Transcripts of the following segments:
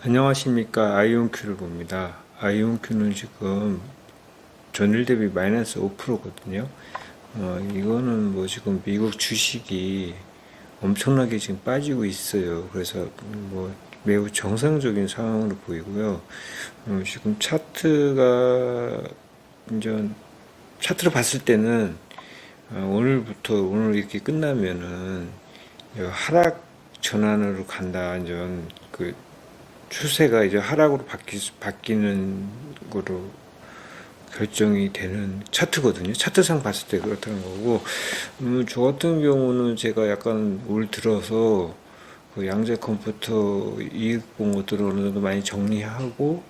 안녕하십니까 아이온큐를 봅니다. 아이온큐는 지금 전일 대비 마이너스 5%거든요. 어, 이거는 뭐 지금 미국 주식이 엄청나게 지금 빠지고 있어요. 그래서 뭐 매우 정상적인 상황으로 보이고요. 어, 지금 차트가 이제 차트를 봤을 때는 어, 오늘부터 오늘 이렇게 끝나면은 하락 전환으로 간다. 이제 그 추세가 이제 하락으로 바뀌, 바뀌는 거로 결정이 되는 차트거든요. 차트상 봤을 때 그렇다는 거고, 음, 저 같은 경우는 제가 약간 올 들어서 그 양재 컴퓨터 이익 본 것들을 어느 정도 많이 정리하고,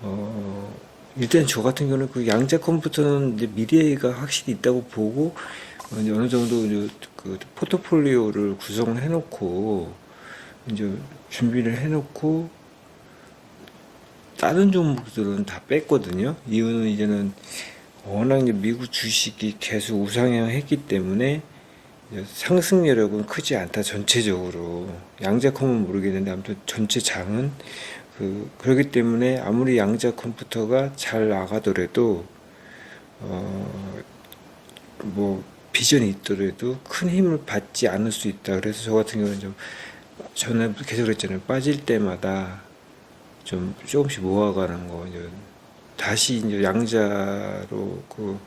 어, 일단 저 같은 경우는 그 양재 컴퓨터는 이제 미래가 확실히 있다고 보고, 어, 이제 어느 정도 이제 그 포트폴리오를 구성을 해놓고, 이제 준비를 해놓고, 다른 종목들은 다 뺐거든요. 이유는 이제는 워낙 미국 주식이 계속 우상향 했기 때문에 상승 여력은 크지 않다 전체적으로 양자컴은 모르겠는데 아무튼 전체 장은 그 그렇기 때문에 아무리 양자 컴퓨터가 잘 나가더라도 어 뭐 비전이 있더라도 큰 힘을 받지 않을 수 있다. 그래서 저 같은 경우는 좀 전에 계속 그랬잖아요. 빠질 때마다 좀 조금씩 모아가는 거 이제 다시 이제 양자로 그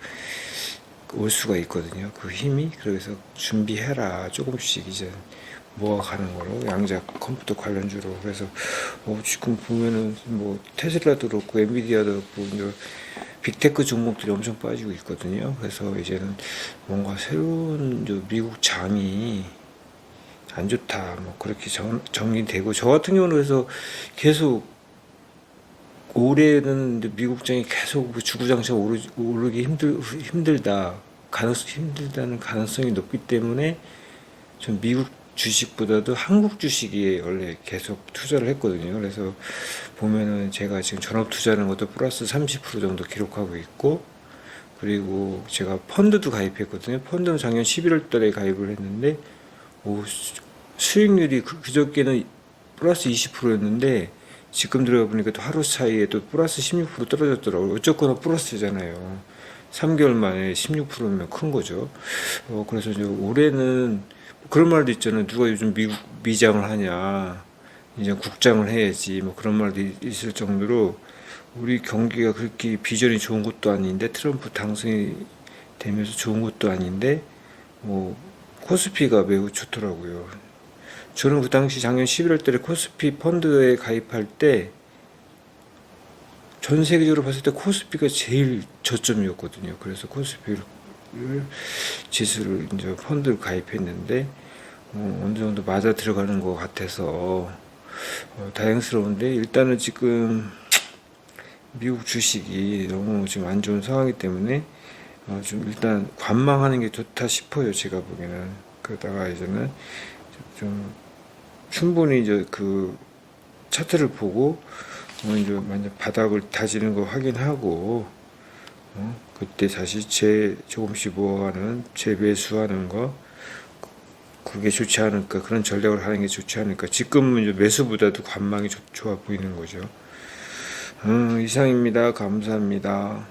올 수가 있거든요. 그 힘이 그래서 준비해라 조금씩 이제 모아가는 거로 양자 컴퓨터 관련주로 그래서 어 지금 보면은 뭐 테슬라도 그렇고 엔비디아도 그렇고 이제 빅테크 종목들이 엄청 빠지고 있거든요. 그래서 이제는 뭔가 새로운 미국 장이 안 좋다 뭐 그렇게 정, 정리되고 저 같은 경우는 그래서 계속 올해는 미국장이 계속 그 주구장창 오르, 오르기 힘들, 힘들다. 가능성, 힘들다는 가능성이 높기 때문에 전 미국 주식보다도 한국 주식에 원래 계속 투자를 했거든요. 그래서 보면은 제가 지금 전업 투자하는 것도 플러스 30% 정도 기록하고 있고, 그리고 제가 펀드도 가입했거든요. 펀드는 작년 11월 달에 가입을 했는데, 오, 수- 수익률이 그, 그저께는 플러스 20%였는데, 지금 들어보니까 또 하루 사이에 또 플러스 16% 떨어졌더라고요. 어쨌거나 플러스잖아요. 3개월 만에 16%면 큰 거죠. 어, 그래서 이제 올해는 그런 말도 있잖아요. 누가 요즘 미국 미장을 하냐. 이제 국장을 해야지. 뭐 그런 말도 있- 있을 정도로 우리 경기가 그렇게 비전이 좋은 것도 아닌데 트럼프 당선이 되면서 좋은 것도 아닌데 뭐 코스피가 매우 좋더라고요. 저는 그 당시 작년 11월 달에 코스피 펀드에 가입할 때 전 세계적으로 봤을 때 코스피가 제일 저점이었거든요. 그래서 코스피를 지수를 이제 펀드를 가입했는데 어, 어느 정도 맞아 들어가는 것 같아서 어, 다행스러운데 일단은 지금 미국 주식이 너무 지금 안 좋은 상황이기 때문에 어, 좀 일단 관망하는 게 좋다 싶어요. 제가 보기에는 그러다가 이제는 좀 충분히 이제 그 차트를 보고 어 이제 만약 바닥을 다지는 거 확인하고 어 그때 다시 재 조금씩 모아가는 재매수하는 거 그게 좋지 않을까 그런 전략을 하는 게 좋지 않을까 지금은 이제 매수보다도 관망이 좋, 좋아 보이는 거죠. 음, 이상입니다. 감사합니다.